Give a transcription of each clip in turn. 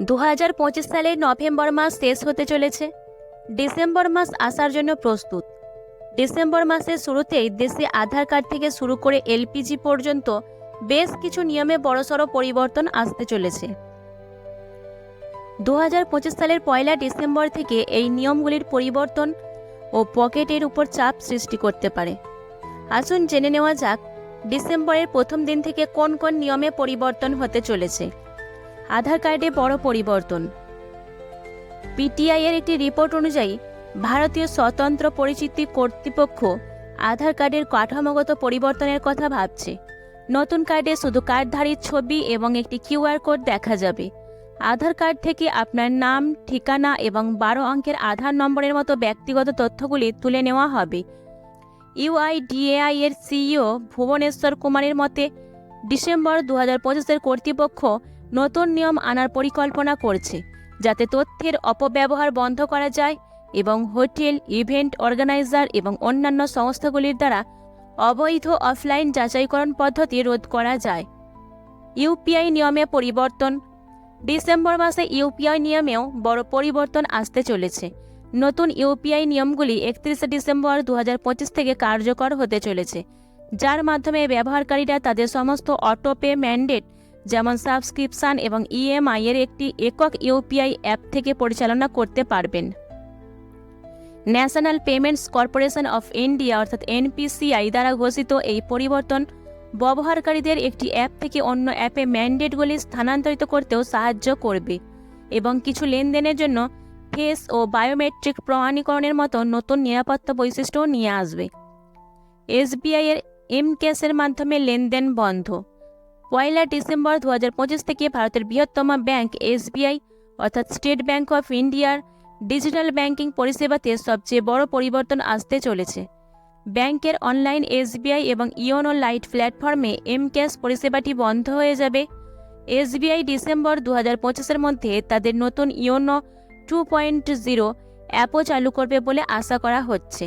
দু হাজার পঁচিশ সালের নভেম্বর মাস শেষ হতে চলেছে। ডিসেম্বর মাস আসার জন্য প্রস্তুত। ডিসেম্বর মাসের শুরুতেই দেশে আধার কার্ড থেকে শুরু করে এলপিজি পর্যন্ত বেশ কিছু নিয়মে বড়সড় পরিবর্তন আসতে চলেছে। দু হাজার পঁচিশ সালের পয়লা ডিসেম্বর থেকে এই নিয়মগুলির পরিবর্তন ও পকেটের উপর চাপ সৃষ্টি করতে পারে। আসুন জেনে নেওয়া যাক, ডিসেম্বরের প্রথম দিন থেকে কোন কোন নিয়মে পরিবর্তন হতে চলেছে। আধার কার্ডে বড় পরিবর্তন। পিটিআই এর একটি রিপোর্ট অনুযায়ী, ভারতীয় স্বতন্ত্র পরিচিতি কর্তৃপক্ষ আধার কার্ডের কাঠামোগত পরিবর্তনের কথা ভাবছে। নতুন কার্ডে শুধু কার্ডধারীর ছবি এবং একটি কিউআর কোড দেখা যাবে। আধার কার্ড থেকে আপনার নাম, ঠিকানা এবং বারো অঙ্কের আধার নম্বরের মতো ব্যক্তিগত তথ্যগুলি তুলে নেওয়া হবে। ইউআইডিএআই এর সিইও ভুবনেশ্বর কুমারের মতে, ডিসেম্বর দু হাজার পঁচিশের কর্তৃপক্ষ নতুন নিয়ম আনার পরিকল্পনা করছে, যাতে তথ্যের অপব্যবহার বন্ধ করা যায় এবং হোটেল, ইভেন্ট অর্গানাইজার এবং অন্যান্য সংস্থাগুলির দ্বারা অবৈধ অফলাইন যাচাইকরণ পদ্ধতি রোধ করা যায়। ইউপিআই নিয়মে পরিবর্তন। ডিসেম্বর মাসে ইউপিআই নিয়মেও বড় পরিবর্তন আসতে চলেছে। নতুন ইউপিআই নিয়মগুলি একত্রিশে ডিসেম্বর দু হাজার পঁচিশ থেকে কার্যকর হতে চলেছে, যার মাধ্যমে ব্যবহারকারীরা তাদের সমস্ত অটোপে ম্যান্ডেট যেমন সাবস্ক্রিপশন এবং ইএমআই এর একটি একক ইউপিআই অ্যাপ থেকে পরিচালনা করতে পারবেন। National payments corporation of India অর্থাৎ এনপিসিআই দ্বারা ঘোষিত এই পরিবর্তন ব্যবহারকারীদের একটি অ্যাপ থেকে অন্য অ্যাপে ম্যান্ডেটগুলি স্থানান্তরিত করতেও সাহায্য করবে এবং কিছু লেনদেনের জন্য ফেস ও বায়োমেট্রিক প্রমাণীকরণের মতো নতুন নিরাপত্তা বৈশিষ্ট্যও নিয়ে আসবে। এসবিআই এর এম ক্যাশের মাধ্যমে লেনদেন বন্ধ। পয়লা ডিসেম্বর দু হাজার পঁচিশ থেকে ভারতের বৃহত্তম ব্যাংক এসবিআই, অর্থাৎ স্টেট ব্যাংক অফ ইন্ডিয়ার ডিজিটাল ব্যাংকিং পরিষেবাতে সবচেয়ে বড় পরিবর্তন আসতে চলেছে। ব্যাংকের অনলাইন এসবিআই এবং ইওনো লাইট প্ল্যাটফর্মে এম ক্যাশ পরিষেবাটি বন্ধ হয়ে যাবে। এসবিআই ডিসেম্বর দু হাজার মধ্যে তাদের নতুন ইওনো টু পয়েন্ট জিরো অ্যাপও চালু করবে বলে আশা করা হচ্ছে।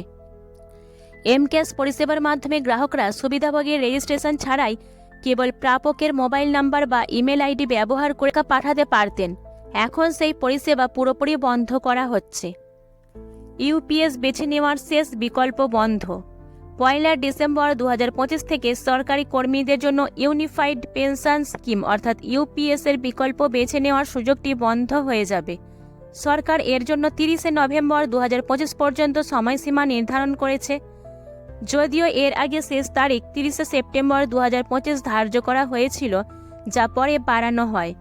এম ক্যাশ পরিষেবার মাধ্যমে গ্রাহকরা সুবিধাভোগীর রেজিস্ট্রেশন ছাড়াই কেবল প্রাপকের মোবাইল নাম্বার বা ইমেল আইডি ব্যবহার করে পাঠাতে পারতেন। এখন সেই পরিষেবা পুরোপুরি বন্ধ করা হচ্ছে। ইউপিএস বেছে নেওয়ার শেষ বিকল্প বন্ধ। পয়লা ডিসেম্বর দু হাজার পঁচিশ থেকে সরকারি কর্মীদের জন্য ইউনিফাইড পেনশন স্কিম অর্থাৎ ইউপিএস এর বিকল্প বেছে নেওয়ার সুযোগটি বন্ধ হয়ে যাবে। সরকার এর জন্য তিরিশে নভেম্বর দু হাজার পঁচিশ পর্যন্ত সময়সীমা নির্ধারণ করেছে। যদিও এর আগে শেষ তারিখ তিরিশে সেপ্টেম্বর দু হাজার পঁচিশ ধার্য করা হয়েছিল, যা পরে বাড়ানো হয়।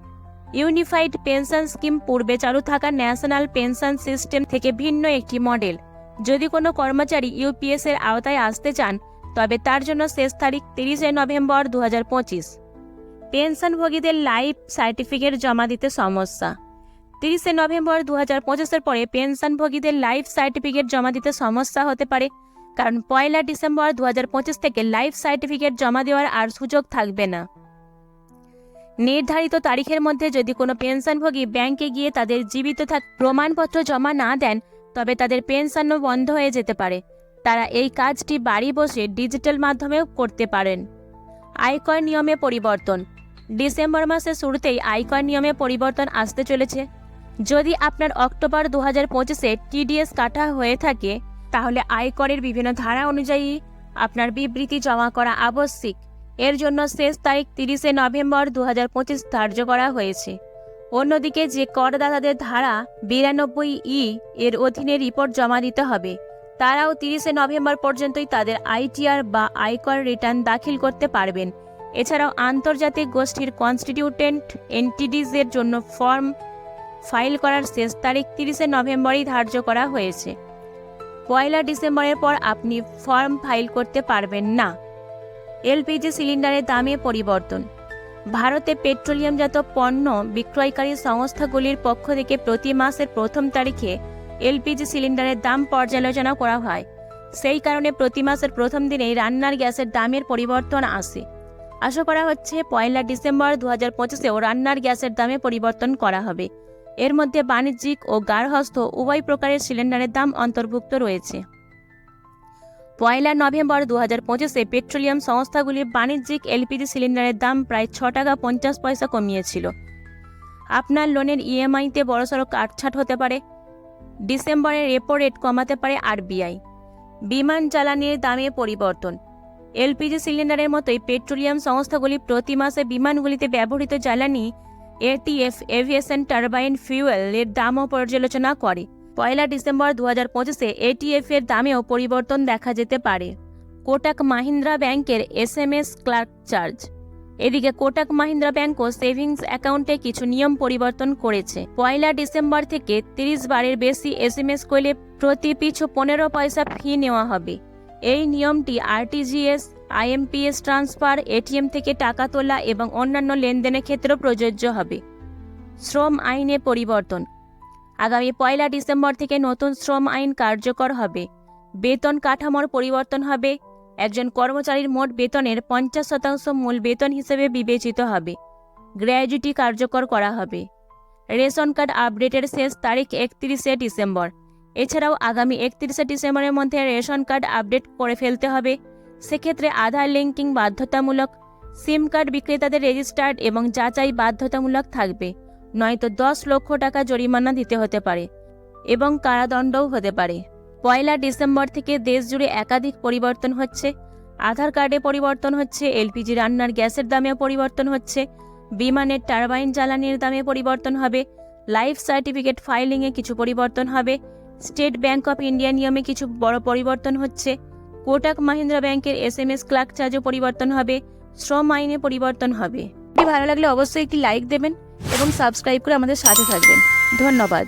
ইউনিফাইড পেনশন স্কিম পূর্বে চালু থাকা ন্যাশনাল পেনশন সিস্টেম থেকে ভিন্ন একটি মডেল। যদি কোনো কর্মচারী ইউপিএস এর আওতায় আসতে চান, তবে তার জন্য শেষ তারিখ তিরিশে নভেম্বর দু হাজার পঁচিশ। পেনশনভোগীদের লাইফ সার্টিফিকেট জমা দিতে সমস্যা। তিরিশে নভেম্বর দু হাজার পরে পেনশনভোগীদের লাইফ সার্টিফিকেট জমা দিতে সমস্যা হতে পারে কারণ পয়লা ডিসেম্বর দু হাজার পঁচিশ থেকে লাইফ সার্টিফিকেট জমা দেওয়ার আর সুযোগ থাকবে না। নির্ধারিত তারিখের মধ্যে যদি কোনো পেনশনভোগী ব্যাংকে গিয়ে তাদের জীবিত থাক প্রমাণপত্র জমা না দেন, তবে তাদের পেনশনও বন্ধ হয়ে যেতে পারে। তারা এই কাজটি বাড়ি বসে ডিজিটাল মাধ্যমেও করতে পারেন। আয়কর নিয়মে পরিবর্তন। ডিসেম্বর মাসের শুরুতেই আয়কর নিয়মে পরিবর্তন আসতে চলেছে। যদি আপনার অক্টোবর দু হাজার পঁচিশে টিডিএস কাটা হয়ে থাকে তাহলে আয়করের বিভিন্ন ধারা অনুযায়ী আপনার বিবৃতি জমা করা আবশ্যিক। এর জন্য শেষ তারিখ তিরিশে নভেম্বর দু হাজার পঁচিশ ধার্য করা হয়েছে। অন্যদিকে যে করদাতাদের ধারা বিরানব্বই ই এর অধীনে রিপোর্ট জমা দিতে হবে, তারাও তিরিশে নভেম্বর পর্যন্তই তাদের আইটিআর বা আয়কর রিটার্ন দাখিল করতে পারবেন। এছাড়াও আন্তর্জাতিক গোষ্ঠীর কনস্টিটিউটেন্ট এনটিডিজের জন্য ফর্ম ফাইল করার শেষ তারিখ তিরিশে নভেম্বরই ধার্য করা হয়েছে। পয়লা ডিসেম্বরের পর আপনি ফর্ম ফাইল করতে পারবেন না। এলপিজি সিলিন্ডারের দামে পরিবর্তন। ভারতে পেট্রোলিয়ামজাত পণ্য বিক্রয়কারী সংস্থাগুলির পক্ষ থেকে প্রতি মাসের প্রথম তারিখে এলপিজি সিলিন্ডারের দাম পর্যালোচনা করা হয়। সেই কারণে প্রতি মাসের প্রথম দিনেই রান্নার গ্যাসের দামের পরিবর্তন আসে। আশা করা হচ্ছে পয়লা ডিসেম্বর দু হাজার পঁচিশেও রান্নার গ্যাসের দামে পরিবর্তন করা হবে। এর মধ্যে বাণিজ্যিক ও গার্হস্থ্য উভয় প্রকারের সিলিন্ডারের দাম অন্তর্ভুক্ত রয়েছে। পয়লা নভেম্বর দু হাজার পঁচিশে পেট্রোলিয়াম সংস্থাগুলি বাণিজ্যিক এলপিজি সিলিন্ডারের দাম প্রায় ছ টাকা পঞ্চাশ পয়সা কমিয়েছিল। আপনার লোনের ইএমআইতে বড়সড় কাটছাট হতে পারে। ডিসেম্বরে রেপো রেট কমাতে পারে আরবিআই। বিমান জ্বালানির দামে পরিবর্তন। এলপিজি সিলিন্ডারের মতোই পেট্রোলিয়াম সংস্থাগুলি প্রতি মাসে বিমানগুলিতে ব্যবহৃত জ্বালানি এটিএফ এভিয়েশন টারবাইন ফিউয়েলের দামও পর্যালোচনা করে। পয়লা ডিসেম্বর দু হাজার পঁচিশে এটিএফ এর দামেও পরিবর্তন দেখা যেতে পারে। কোটাক মাহিন্দ্রা ব্যাংকের S M S clerk charge. এদিকে কোটাক মাহিন্দ্রা ব্যাংকও সেভিংস অ্যাকাউন্টে কিছু নিয়ম পরিবর্তন করেছে। পয়লা ডিসেম্বর থেকে তিরিশ বারের বেশি এস এম এস করলে প্রতি পিছু পনেরো পয়সা ফি নেওয়া হবে। এই নিয়মটি আরটিজিএস আইএমপিএস ট্রান্সফার, এটিএম থেকে টাকা তোলা এবং অন্যান্য লেনদেনের ক্ষেত্রেও প্রযোজ্য হবে। শ্রম আইনে পরিবর্তন। আগামী পয়লা ডিসেম্বর থেকে নতুন শ্রম আইন কার্যকর হবে। বেতন কাঠামোর পরিবর্তন হবে। একজন কর্মচারীর মোট বেতনের পঞ্চাশ শতাংশ মূল বেতন হিসেবে বিবেচিত হবে। গ্র্যাজুইটি কার্যকর করা হবে। রেশন কার্ড আপডেটের শেষ তারিখ একত্রিশে ডিসেম্বর। এছাড়াও আগামী একত্রিশে ডিসেম্বরের মধ্যে রেশন কার্ড আপডেট করে ফেলতে হবে। সেক্ষেত্রে আধার লিঙ্কিং বাধ্যতামূলক, সিম কার্ড বিক্রেতাদের রেজিস্টার্ড এবং যাচাই বাধ্যতামূলক থাকবে। নয়তো দশ লক্ষ টাকা জরিমানা দিতে হতে পারে এবং কারাদণ্ডও হতে পারে। পয়লা ডিসেম্বর থেকে দেশ জুড়ে একাধিক পরিবর্তন হচ্ছে। আধার কার্ডে পরিবর্তন হচ্ছে, এলপিজি রান্নার গ্যাসের দামে পরিবর্তন হচ্ছে, বিমানের টারবাইন জ্বালানির দামে পরিবর্তন হবে, লাইফ সার্টিফিকেট ফাইলিংয়ে কিছু পরিবর্তন হবে, স্টেট ব্যাংক অফ ইন্ডিয়া নিয়মে কিছু বড় পরিবর্তন হচ্ছে। কোটাক মাহিন্দ্রা ব্যাংকের এস এম এস ক্লার্ক চার্জও পরিবর্তন হবে, শ্রম আইনে পরিবর্তন হবে। ভালো লাগলে অবশ্যই একটি লাইক দেবেন এবং সাবস্ক্রাইব করে আমাদের সাথে থাকবেন। ধন্যবাদ।